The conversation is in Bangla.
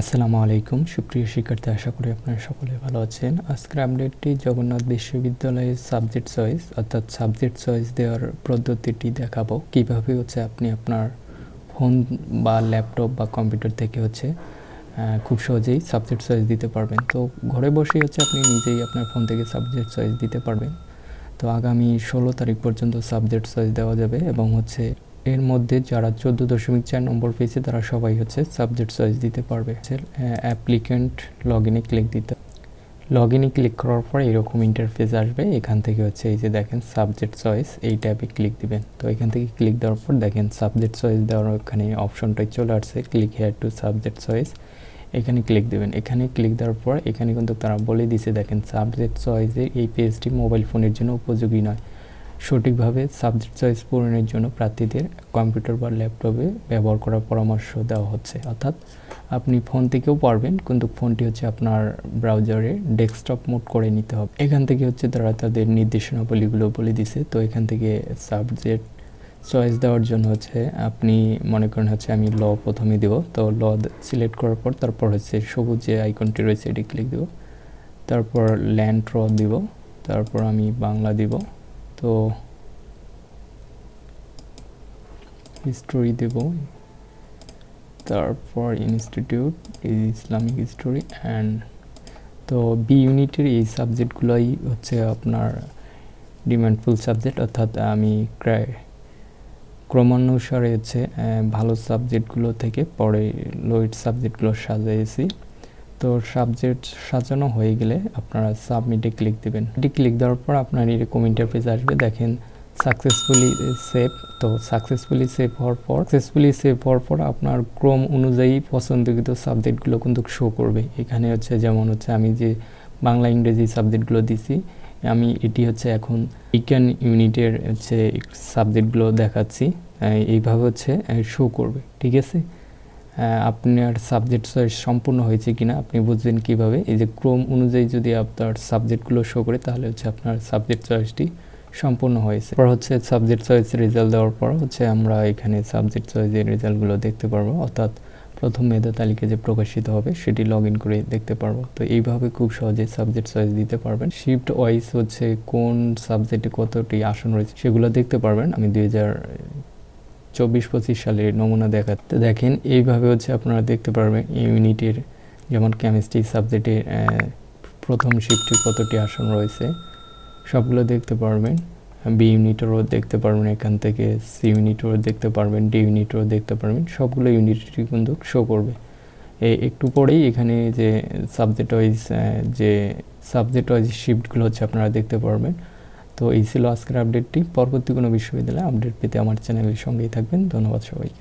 আসসালামু আলাইকুম। সুপ্রিয় শিক্ষার্থী, আশা করি আপনারা সকলে ভালো আছেন। আজকের আপডেটটি জগন্নাথ বিশ্ববিদ্যালয়ের সাবজেক্ট চয়েস অর্থাৎ সাবজেক্ট চয়েস দেওয়ার পদ্ধতিটি দেখাবো। কীভাবে হচ্ছে আপনি আপনার ফোন বা ল্যাপটপ বা কম্পিউটার থেকে হচ্ছে খুব সহজেই সাবজেক্ট চয়েস দিতে পারবেন। তো ঘরে বসেই হচ্ছে আপনি নিজেই আপনার ফোন থেকে সাবজেক্ট চয়েস দিতে পারবেন। তো আগামী ষোলো তারিখ পর্যন্ত সাবজেক্ট চয়েস দেওয়া যাবে এবং হচ্ছে এর মধ্যে যারা চোদ্দ দশমিক চার নম্বর পেয়েছে, তারা সবাই হচ্ছে সাবজেক্ট চয়েস দিতে পারবে। অ্যাপ্লিকেন্ট লগ ইনে ক্লিক দিতে। লগ ইনে ক্লিক করার পর এরকম ইন্টারফেস আসবে। এখান থেকে হচ্ছে এই যে দেখেন সাবজেক্ট চয়েস এই ট্যাবে ক্লিক দিবেন। তো এখান থেকে ক্লিক দেওয়ার পর দেখেন সাবজেক্ট চয়েস দেওয়ার ওখানে অপশনটাই চলে আসছে। Click here to subject choice এখানে ক্লিক দেবেন। এখানে ক্লিক দেওয়ার পর এখানে কিন্তু তারা বলে দিছে, দেখেন সাবজেক্ট চয়েসের এই পেজটি মোবাইল ফোনের জন্য উপযোগী নয়। সঠিকভাবে সাবজেক্ট চয়েস পূরণের জন্য প্রার্থীদের কম্পিউটার বা ল্যাপটপে ব্যবহার করার পরামর্শ দেওয়া হচ্ছে। অর্থাৎ আপনি ফোন থেকেও পারবেন, কিন্তু ফোনটি হচ্ছে আপনার ব্রাউজারে ডেস্কটপ মোড করে নিতে হবে। এখান থেকে হচ্ছে তারা তাদের নির্দেশনাবলীগুলো বলে দিছে। তো এখান থেকে সাবজেক্ট চয়েস দেওয়ার জন্য হচ্ছে আপনি মনে করেন হচ্ছে আমি ল প্রথমে দেব। তো ল সিলেক্ট করার পর তারপর হচ্ছে সবুজ যে আইকনটি রয়েছে এটি ক্লিক দেব। তারপর ল্যান্ড র দিব। তারপর আমি বাংলা দিব। তো হিস্টোরি দেব। তারপর ইনস্টিটিউট ইসলামিক হিস্টোরি অ্যান্ড তো বি ইউনিটের এই সাবজেক্টগুলোই হচ্ছে আপনার ডিমান্ডফুল সাবজেক্ট অর্থাৎ আমি ক্রমানুসারে হচ্ছে ভালো সাবজেক্টগুলো থেকে পরে লোয়েট সাবজেক্টগুলো সাজাইছি। তো সাবজেক্ট সাজানো হয়ে গেলে আপনারা সাবমিটে ক্লিক দেবেন। এটি ক্লিক দেওয়ার পর আপনার এরকম ইন্টারফেস আসবে। দেখেন সাকসেসফুলি সেভ তো সাকসেসফুলি সেভ হওয়ার পর সাকসেসফুলি সেভ হওয়ার পর আপনার ক্রম অনুযায়ী পছন্দকৃত সাবজেক্টগুলো কিন্তু শো করবে। এখানে হচ্ছে যেমন হচ্ছে আমি যে বাংলা, ইংরেজি সাবজেক্টগুলো দিছি, আমি এটি হচ্ছে এখন বিজ্ঞান ইউনিটের হচ্ছে সাবজেক্টগুলো দেখাচ্ছি। এইভাবে হচ্ছে শো করবে। ঠিক আছে? আপনার সাবজেক্ট চয়েস সম্পূর্ণ হয়েছে কিনা আপনি বুঝবেন কীভাবে? এই যে ক্রম অনুযায়ী যদি আপনার সাবজেক্টগুলো শো করে, তাহলে হচ্ছে আপনার সাবজেক্ট চয়েসটি সম্পূর্ণ হয়েছে। পর হচ্ছে সাবজেক্ট চয়েস রেজাল্ট দেওয়ার পর হচ্ছে আমরা এখানে সাবজেক্ট চয়েসের রেজাল্টগুলো দেখতে পারব। অর্থাৎ প্রথম মেধা তালিকা যে প্রকাশিত হবে, সেটি লগ ইন করে দেখতে পারব। তো এইভাবে খুব সহজে সাবজেক্ট চয়েস দিতে পারবেন। শিফট ওয়াইজ হচ্ছে কোন সাবজেক্টে কতটি আসন রয়েছে, সেগুলো দেখতে পারবেন। আমি দুই হাজার চব্বিশ পঁচিশ সালের নমুনা দেখাতে দেখেন। এইভাবে হচ্ছে আপনারা দেখতে পারবেন ইউনিটের যেমন কেমিস্ট্রি সাবজেক্টের প্রথম শিফটে কতটি আসন রয়েছে। সবগুলো দেখতে পারবেন। বি ইউনিটেরও দেখতে পারবেন এখান থেকে সি ইউনিটেরও দেখতে পারবেন ডি ইউনিটেরও দেখতে পারবেন। সবগুলো ইউনিটই কিন্তু শো করবে। একটু পরেই এখানে যে সাবজেক্ট ওয়াইজ যে সাবজেক্ট ওয়াইজ শিফটগুলো হচ্ছে আপনারা দেখতে পারবেন। তো এই ছিল আজকের আপডেটটি পরবর্তী কোনো বিশ্ববিদ্যালয়ে আপডেট পেতে আমার চ্যানেলের সঙ্গেই থাকবেন। ধন্যবাদ সবাইকে।